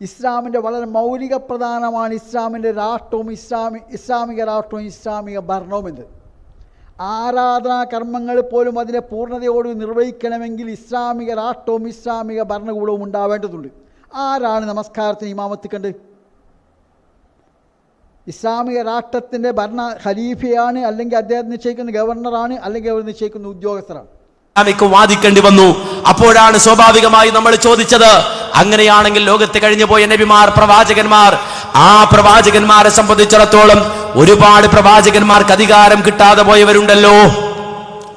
ഇസ്ലാമിന്റെ വളരെ മൗലിക പ്രധാനമാണ് ഇസ്ലാമിന്റെ രാഷ്ട്രവും ഇസ്ലാമി ഇസ്ലാമിക രാഷ്ട്രവും ഇസ്ലാമിക ഭരണവും എന്ന് ആരാധനാ കർമ്മങ്ങൾ പോലും അതിനെ പൂർണതയോട് നിർവഹിക്കണമെങ്കിൽ ഇസ്ലാമിക രാഷ്ട്രവും ഇസ്ലാമിക ഭരണകൂടവും ഉണ്ടാവേണ്ടതുണ്ട്. ആരാണ് നമസ്കാരത്തിന് ഇമാമത്ത് കണ്ട്? ഇസ്ലാമിക രാഷ്ട്രത്തിന്റെ ഭരണ ഖലീഫയാണ് അല്ലെങ്കിൽ അദ്ദേഹം നിശ്ചയിക്കുന്ന ഗവർണറാണ് അല്ലെങ്കിൽ അവർ നിശ്ചയിക്കുന്ന ഉദ്യോഗസ്ഥരാണ്. വാദിക്കേണ്ടി വന്നു. അപ്പോഴാണ് സ്വാഭാവികമായി നമ്മൾ ചോദിച്ചത് അങ്ങനെയാണെങ്കിൽ ലോകത്ത് കഴിഞ്ഞു പോയ നബിമാർ പ്രവാചകന്മാർ. ആ പ്രവാചകന്മാരെ സംബന്ധിച്ചിടത്തോളം ഒരുപാട് പ്രവാചകന്മാർക്ക് അധികാരം കിട്ടാതെ പോയവരുണ്ടല്ലോ.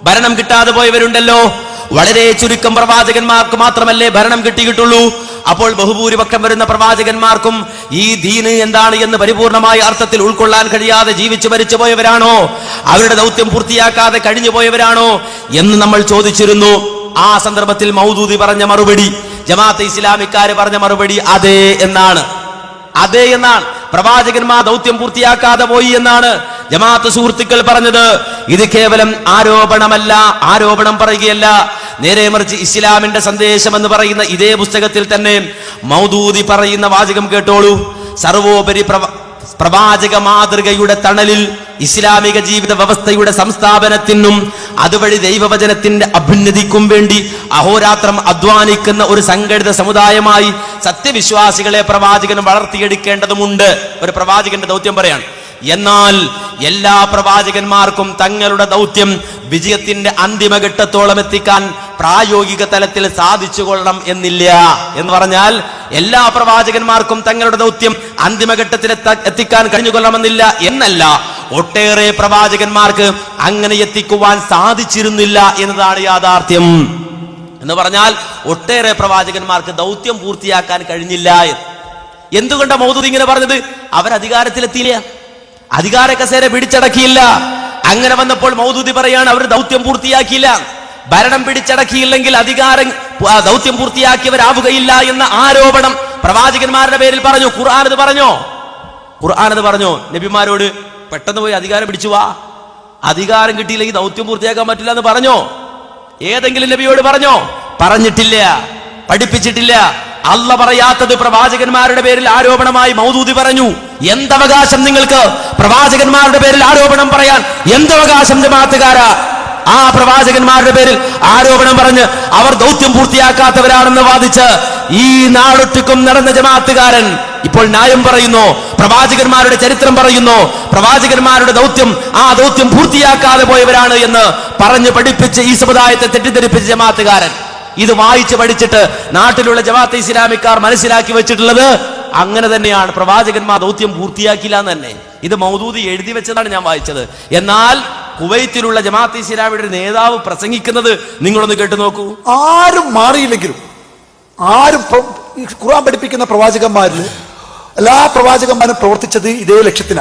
ഭരണം കിട്ടാതെ പോയവരുണ്ടല്ലോ. വളരെ ചുരുക്കം പ്രവാചകന്മാർക്ക് മാത്രമല്ലേ ഭരണം കിട്ടിയിട്ടുള്ളൂ. അപ്പോൾ ബഹുഭൂരിപക്ഷം വരുന്ന പ്രവാചകന്മാർക്കും ഈ ദീന് എന്താണ് എന്ന് പരിപൂർണമായ അർത്ഥത്തിൽ ഉൾക്കൊള്ളാൻ കഴിയാതെ ജീവിച്ചു മരിച്ചു പോയവരാണോ? അവരുടെ ദൗത്യം പൂർത്തിയാക്കാതെ കഴിഞ്ഞു പോയവരാണോ? എന്ന് നമ്മൾ ചോദിച്ചിരുന്നു. ആ സന്ദർഭത്തിൽ മൗദൂദി പറഞ്ഞ മറുപടി ജമാഅത്തെ ഇസ്ലാമിക്കാര് പറഞ്ഞ മറുപടി അതെ എന്നാണ്. അതെ എന്നാണ്. പ്രവാചകന്മാർ ദൗത്യം പൂർത്തിയാക്കാതെ പോയി എന്നാണ് ജമാഅത്ത് സുഹൃത്തുക്കൾ പറഞ്ഞത്. ഇത് കേവലം ആരോപണമല്ല ആരോപണം പറയുകയല്ല. നേരെ മറിച്ച് ഇസ്ലാമിന്റെ സന്ദേശം എന്ന് പറയുന്ന ഇതേ പുസ്തകത്തിൽ തന്നെ മൗദൂദി പറയുന്ന വാചകം കേട്ടോളൂ. സർവോപരി പ്രവാചക മാതൃകയുടെ തണലിൽ ഇസ്ലാമിക ജീവിത വ്യവസ്ഥയുടെ സംസ്ഥാപനത്തിനും അതുവഴി ദൈവവചനത്തിന്റെ അഭ്യുന്നതിക്കും വേണ്ടി അഹോരാത്രം അധ്വാനിക്കുന്ന ഒരു സംഘടിത സമുദായമായി സത്യവിശ്വാസികളെ പ്രവാചകൻ വളർത്തിയെടുക്കേണ്ടതുമുണ്ട്. ഒരു പ്രവാചകന്റെ ദൗത്യം പറയാണ് എന്നാൽ എല്ലാ പ്രവാചകന്മാർക്കും തങ്ങളുടെ ദൗത്യം വിജയത്തിന്റെ അന്തിമഘട്ടത്തോളം എത്തിക്കാൻ പ്രായോഗിക തലത്തിൽ സാധിച്ചു കൊള്ളണം എന്നില്ല. എന്ന് പറഞ്ഞാൽ എല്ലാ പ്രവാചകന്മാർക്കും തങ്ങളുടെ ദൗത്യം അന്തിമഘട്ടത്തിൽ ഘട്ടത്തിൽ എത്തിക്കാൻ കഴിഞ്ഞുകൊള്ളണമെന്നില്ല എന്നല്ല. ഒട്ടേറെ പ്രവാചകന്മാർക്ക് അങ്ങനെ എത്തിക്കുവാൻ സാധിച്ചിരുന്നില്ല എന്നതാണ് യാഥാർത്ഥ്യം. എന്ന് പറഞ്ഞാൽ ഒട്ടേറെ പ്രവാചകന്മാർക്ക് ദൗത്യം പൂർത്തിയാക്കാൻ കഴിഞ്ഞില്ല എന്ന്. എന്തുകൊണ്ടാ മൗദൂദ് ഇങ്ങനെ പറഞ്ഞത്? അവരധികാരത്തിലെത്തിയില്ല. അധികാര കസേര പിടിച്ചടക്കിയില്ല. അങ്ങനെ വന്നപ്പോൾ മൗദൂദി പറയാണ് അവർ ദൗത്യം പൂർത്തിയാക്കിയില്ല. ഭരണം പിടിച്ചടക്കിയില്ലെങ്കിൽ അധികാരം ദൗത്യം പൂർത്തിയാക്കിയവരാവുകയില്ല എന്ന ആരോപണം പ്രവാചകന്മാരുടെ പേരിൽ പറഞ്ഞു. ഖുർആൻ അത് പറഞ്ഞോ? അത് പറഞ്ഞോ? നബിമാരോട് പെട്ടെന്ന് പോയി അധികാരം പിടിച്ചു വാ. അധികാരം കിട്ടിയില്ലെങ്കിൽ ദൗത്യം പൂർത്തിയാക്കാൻ പറ്റില്ല എന്ന് പറഞ്ഞോ? ഏതെങ്കിലും നബിയോട് പറഞ്ഞോ? പറഞ്ഞിട്ടില്ല. പഠിപ്പിച്ചിട്ടില്ല. അല്ല പറയാത്തത് പ്രവാചകന്മാരുടെ പേരിൽ ആരോപണമായി മൗദൂദി പറഞ്ഞു. എന്തവകാശം നിങ്ങൾക്ക്? പ്രവാചകന്മാരുടെ പേരിൽ ആരോപണം പറയാൻ എന്തവകാശം ജമാത്തുകാരാ ആ പ്രവാചകന്മാരുടെ പേരിൽ ആരോപണം പറഞ്ഞ് അവർ ദൗത്യം പൂർത്തിയാക്കാത്തവരാണെന്ന് വാദിച്ച് ഈ നാടൊട്ടുക്കും നടന്ന ജമാഅത്തുകാരൻ ഇപ്പോൾ ന്യായം പറയുന്നു പ്രവാചകന്മാരുടെ ചരിത്രം പറയുന്നു പ്രവാചകന്മാരുടെ ദൗത്യം ആ ദൗത്യം പൂർത്തിയാക്കാതെ പോയവരാണ് എന്ന് പറഞ്ഞ് പഠിപ്പിച്ച് ഈ സമുദായത്തെ തെറ്റിദ്ധരിപ്പിച്ച ജമാഅത്തുകാരൻ. ഇത് വായിച്ച് പഠിച്ചിട്ട് നാട്ടിലുള്ള ജവാത്ത് ഇസ്ലാമിക്കാർ മനസ്സിലാക്കി വെച്ചിട്ടുള്ളത് അങ്ങനെ തന്നെയാണ്. പ്രവാചകന്മാർ ദൗത്യം പൂർത്തിയാക്കില്ല എന്ന് തന്നെ ഇത് മൗദൂദി എഴുതി വെച്ചതാണ് ഞാൻ വായിച്ചത്. എന്നാൽ കുവൈത്തിലുള്ള ജമാഅത്ത് ഇസ്ലാമിയുടെ നേതാവ് പ്രസംഗിക്കുന്നത് നിങ്ങളൊന്ന് കേട്ടു നോക്കൂ. ആരും മാറിയില്ലെങ്കിലും ആരും ഖുർആൻ പഠിപ്പിക്കുന്ന പ്രവാചകന്മാരിൽ എല്ലാ പ്രവാചകന്മാരും പ്രവർത്തിച്ചത് ഇതേ ലക്ഷ്യത്തിനാണ്